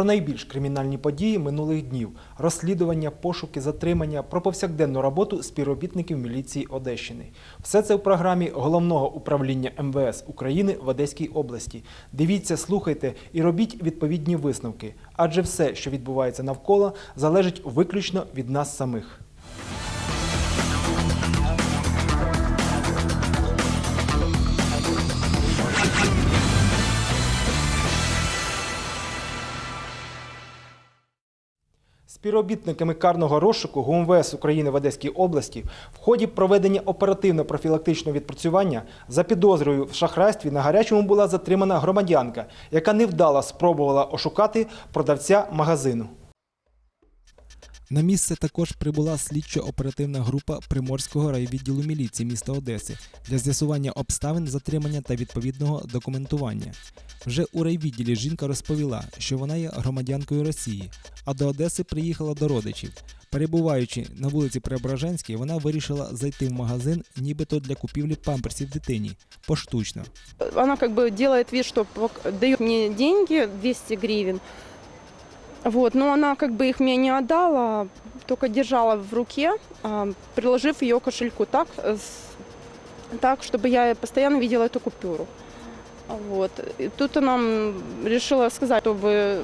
про найбільш кримінальні події минулих днів, розслідування, пошуки, затримання, про повсякденну роботу співробітників міліції Одещини. Все це в програмі головного управління МВС України в Одеській області. Дивіться, слухайте і робіть відповідні висновки, адже все, що відбувається навколо, залежить виключно від нас самих. Співробітниками карного розшуку ГУМВС України в Одеській області в ході проведення оперативно-профілактичного відпрацювання за підозрою в шахрайстві на гарячому була затримана громадянка, яка невдало спробувала ошукати продавця магазину. На місце також прибула слідчо-оперативна група Приморського райвідділу міліції міста Одеси для з'ясування обставин затримання та відповідного документування. Вже у райвідділі жінка розповіла, що вона є громадянкою Росії, а до Одеси приїхала до родичів. Перебуваючи на вулиці Преображенській, вона вирішила зайти в магазин, нібито для купівлі памперсів дитині поштучно. Она как бы делает вид, пок- дает мне деньги, 200 гривен. Вот, но она как бы их мне не отдала, только держала в руке, а, приложив ее к кошельку так, э, с- так, чтобы я постоянно видела эту купюру. Вот. И тут она м, решила сказать, чтобы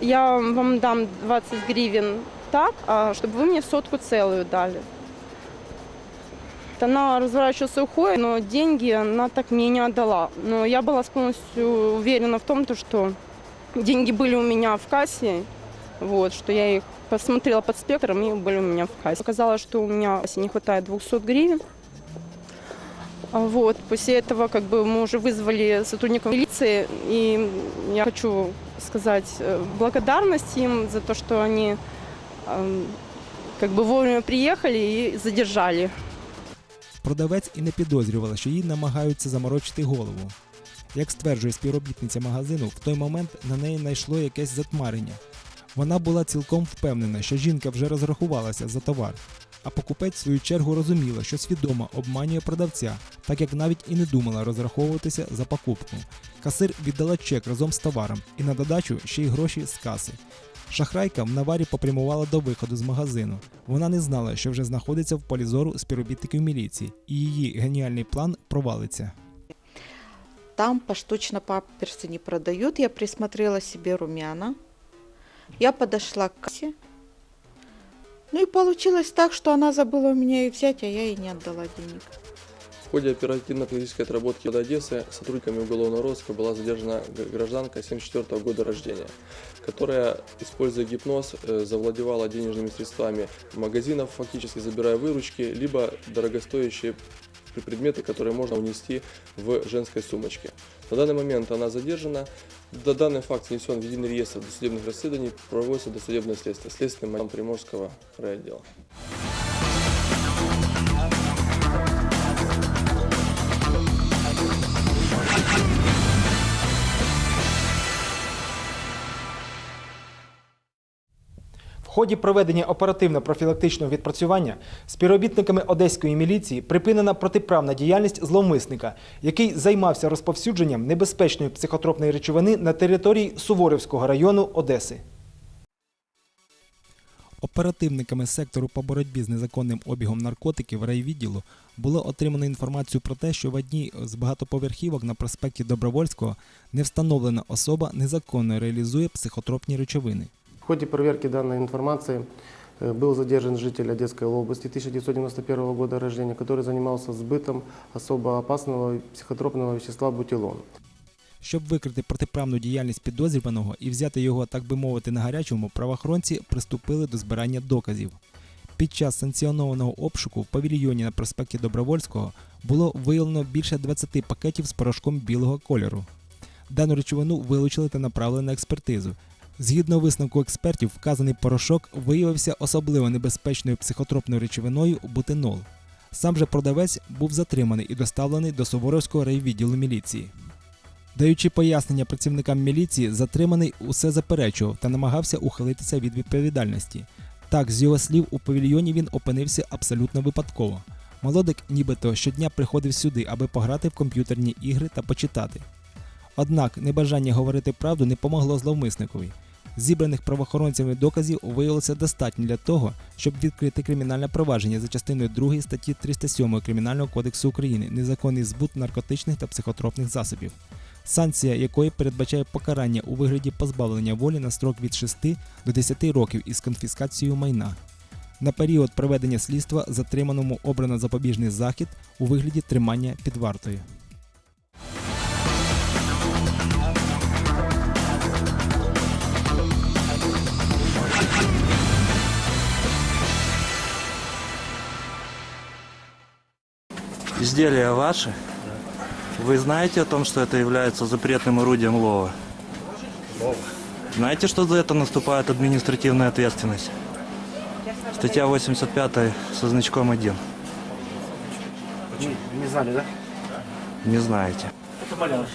я вам дам 20 гривен так, а чтобы вы мне сотку целую дали. Она разворачивалась и уходит, но деньги она так мне не отдала. Но я была полностью уверена в том, то, что деньги были у меня в кассе, вот, что я их посмотрела под спектром, и были у меня в кассе. Оказалось, что у меня в кассе не хватает 200 гривен. А Вот, после этого как бы мы уже вызвали сотрудников милиции, и я хочу сказать э, благодарность им за то, что они эм, как бы вовремя приехали и задержали. Продавець і не підозрювала, що їй намагаються заморочити голову. Як стверджує співробітниця магазину, в той момент на неї знайшло якесь затмарення. Вона була цілком впевнена, що жінка вже розрахувалася за товар, а покупець в свою чергу розуміла, що свідомо обманює продавця, так як навіть і не думала розраховуватися за покупку. Касир віддала чек разом з товаром і на додачу ще й гроші з каси. Шахрайка в наварі попрямувала до виходу з магазину. Вона не знала, що вже знаходиться в полі зору співробітників міліції, і її геніальний план провалиться. Там поштучно памперсы не продают. Я присмотрела себе румяна. Я подошла к кассе. Ну и получилось так, что она забыла у меня их взять, а я ей не отдала денег. В ходе оперативно-политической отработки до Одессы сотрудниками уголовного розыска была задержана гражданка 74 года рождения, которая, используя гипноз, э, завладевала денежными средствами магазинов, фактически забирая выручки, либо дорогостоящие пр- предметы, которые можно унести в женской сумочке. На данный момент она задержана. До данный факт внесен в единый реестр досудебных расследований, проводится досудебное следствие, следственным отделом Приморского райотдела. Ході проведення оперативно-профілактичного відпрацювання співробітниками одеської міліції припинена протиправна діяльність зловмисника, який займався розповсюдженням небезпечної психотропної речовини на території Суворівського району Одеси. Оперативниками сектору по боротьбі з незаконним обігом наркотиків райвідділу було отримано інформацію про те, що в одній з багатоповерхівок на проспекті Добровольського невстановлена особа незаконно реалізує психотропні речовини. В ходе проверки данной информации э, был задержан житель Одесской области 1991 года рождения, который занимался сбытом особо опасного психотропного вещества бутилон. Щоб викрити протиправну діяльність підозрюваного і взяти його, так би мовити, на гарячому, правоохоронці приступили до збирання доказів. Під час санкціонованого обшуку в павільйоні на проспекті Добровольського було виявлено більше 20 пакетів з порошком білого кольору. Дану речовину вилучили та направили на експертизу. Згідно висновку експертів, вказаний порошок виявився особливо небезпечною психотропною речовиною бутинол. Сам же продавець був затриманий і доставлений до Суворовського райвідділу міліції. Даючи пояснення працівникам міліції, затриманий усе заперечував та намагався ухилитися від відповідальності. Так, з його слів, у павільйоні він опинився абсолютно випадково. Молодик нібито щодня приходив сюди, аби пограти в комп'ютерні ігри та почитати. Однак небажання говорити правду не помогло зловмисникові. Зібраних правоохоронцями доказів виявилося достатньо для того, щоб відкрити кримінальне провадження за частиною 2 статті 307 Кримінального кодексу України незаконний збут наркотичних та психотропних засобів, санкція якої передбачає покарання у вигляді позбавлення волі на строк від 6 до 10 років із конфіскацією майна. На період проведення слідства затриманому обрано запобіжний захід у вигляді тримання під вартою. Изделия ваши? Вы знаете о том, что это является запретным орудием лова? Знаете, что за это наступает административная ответственность? Статья 85 со значком 1. Не знали, да? Не знаете.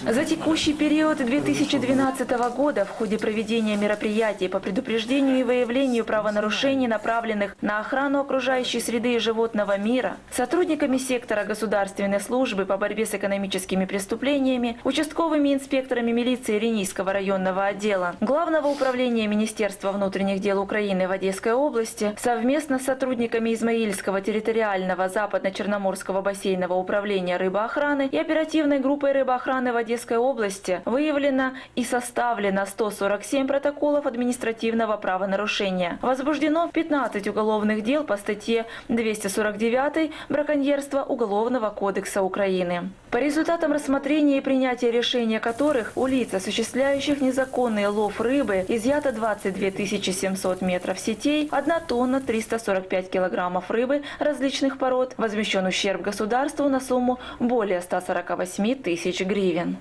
За текущий период 2012 года в ходе проведения мероприятий по предупреждению и выявлению правонарушений, направленных на охрану окружающей среды и животного мира, сотрудниками сектора государственной службы по борьбе с экономическими преступлениями, участковыми инспекторами милиции Ренийского районного отдела, Главного управления Министерства внутренних дел Украины в Одесской области совместно с сотрудниками Измаильского территориального западно-черноморского бассейного управления рыбоохраны и оперативной группой рыбоохраны в Одесской области выявлено и составлено 147 протоколов административного правонарушения. Возбуждено 15 уголовных дел по статье 249 браконьерства Уголовного кодекса Украины. По результатам рассмотрения и принятия решения которых у лиц, осуществляющих незаконный лов рыбы, изъято 22 700 метров сетей, 1 тонна 345 килограммов рыбы различных пород, возмещен ущерб государству на сумму более 148 тысяч гривен.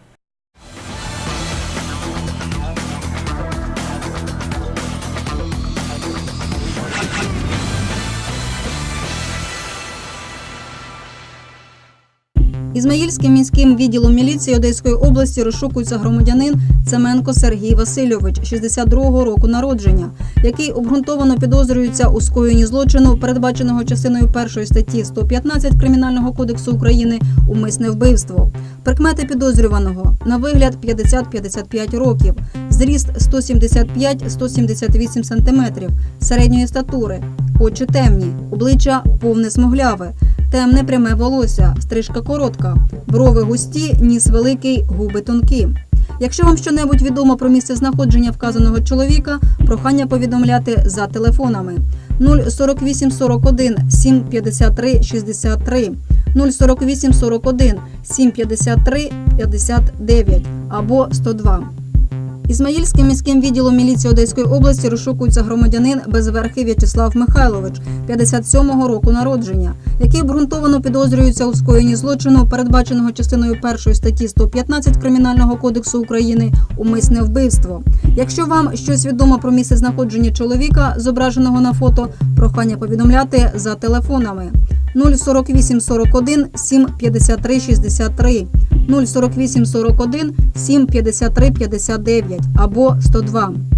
Ізмаїльським міським відділом міліції Одеської області розшукується громадянин Цеменко Сергій Васильович, 62-го року народження, який обґрунтовано підозрюється у скоєнні злочину, передбаченого частиною першої статті 115 Кримінального кодексу України умисне вбивство. Прикмети підозрюваного на вигляд 50-55 років, зріст 175-178 см, середньої статури, очі темні, обличчя повне смугляве, темне пряме волосся, стрижка коротка, брови густі, ніс великий, губи тонкі. Якщо вам щонебудь відомо про місце знаходження вказаного чоловіка, прохання повідомляти за телефонами 048 41 753 63, 048 41 753 59 або 102. Ізмаїльським міським відділом міліції Одеської області розшукується громадянин Безверхий В'ячеслав Михайлович, 57-го року народження, який обґрунтовано підозрюється у скоєнні злочину, передбаченого частиною першої статті 115 Кримінального кодексу України умисне вбивство. Якщо вам щось відомо про місце знаходження чоловіка, зображеного на фото, прохання повідомляти за телефонами 048 41 7 53 63, 048 41 7 53 59 або 102.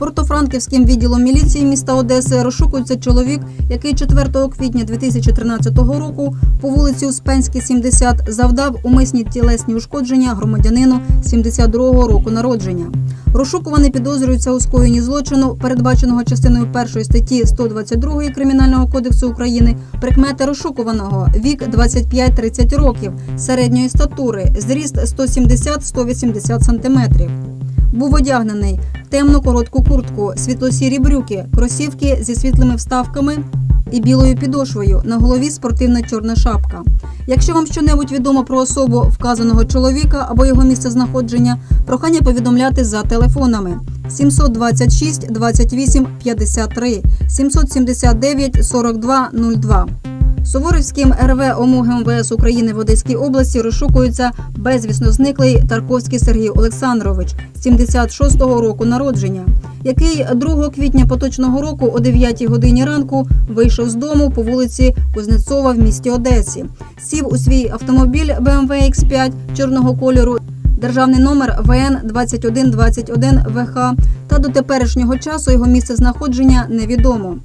Портофранківським відділом міліції міста Одеси розшукується чоловік, який 4 квітня 2013 року по вулиці Успенській, 70, завдав умисні тілесні ушкодження громадянину 72-го року народження. Розшукуваний підозрюється у скоєнні злочину, передбаченого частиною першої статті 122 Кримінального кодексу України, прикмети розшукуваного вік 25-30 років, середньої статури, зріст 170-180 см. Був одягнений темну коротку куртку, світло-сірі брюки, кросівки зі світлими вставками і білою підошвою. На голові спортивна чорна шапка. Якщо вам щонебудь відомо про особу вказаного чоловіка або його місце знаходження, прохання повідомляти за телефонами 726 28 53 779 42 02. Суворівським РВ ОМОГ МВС України в Одеській області розшукується безвісно зниклий Тарковський Сергій Олександрович, 76-го року народження, який 2 квітня поточного року о 9-й годині ранку вийшов з дому по вулиці Кузнецова в місті Одесі. Сів у свій автомобіль BMW X5 чорного кольору. Державний номер ВН 2121 ВХ та до теперішнього часу його місце знаходження невідомо.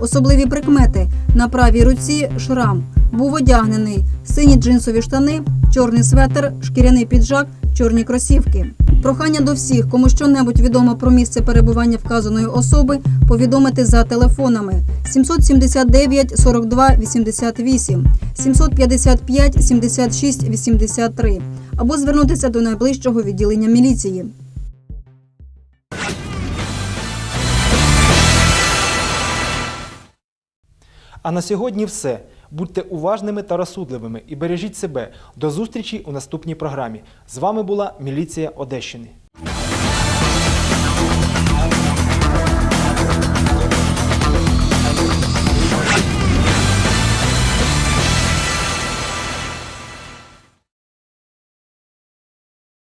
Особливі прикмети на правій руці шрам. Був одягнений сині джинсові штани, чорний светр, шкіряний піджак, чорні кросівки. Прохання до всіх, кому щонебудь відомо про місце перебування вказаної особи, повідомити за телефонами 779 42 88, 755 76 83 або звернутися до найближчого відділення міліції. А на сьогодні все. Будьте уважними та розсудливими і бережіть себе. До зустрічі у наступній програмі. З вами була міліція Одещини.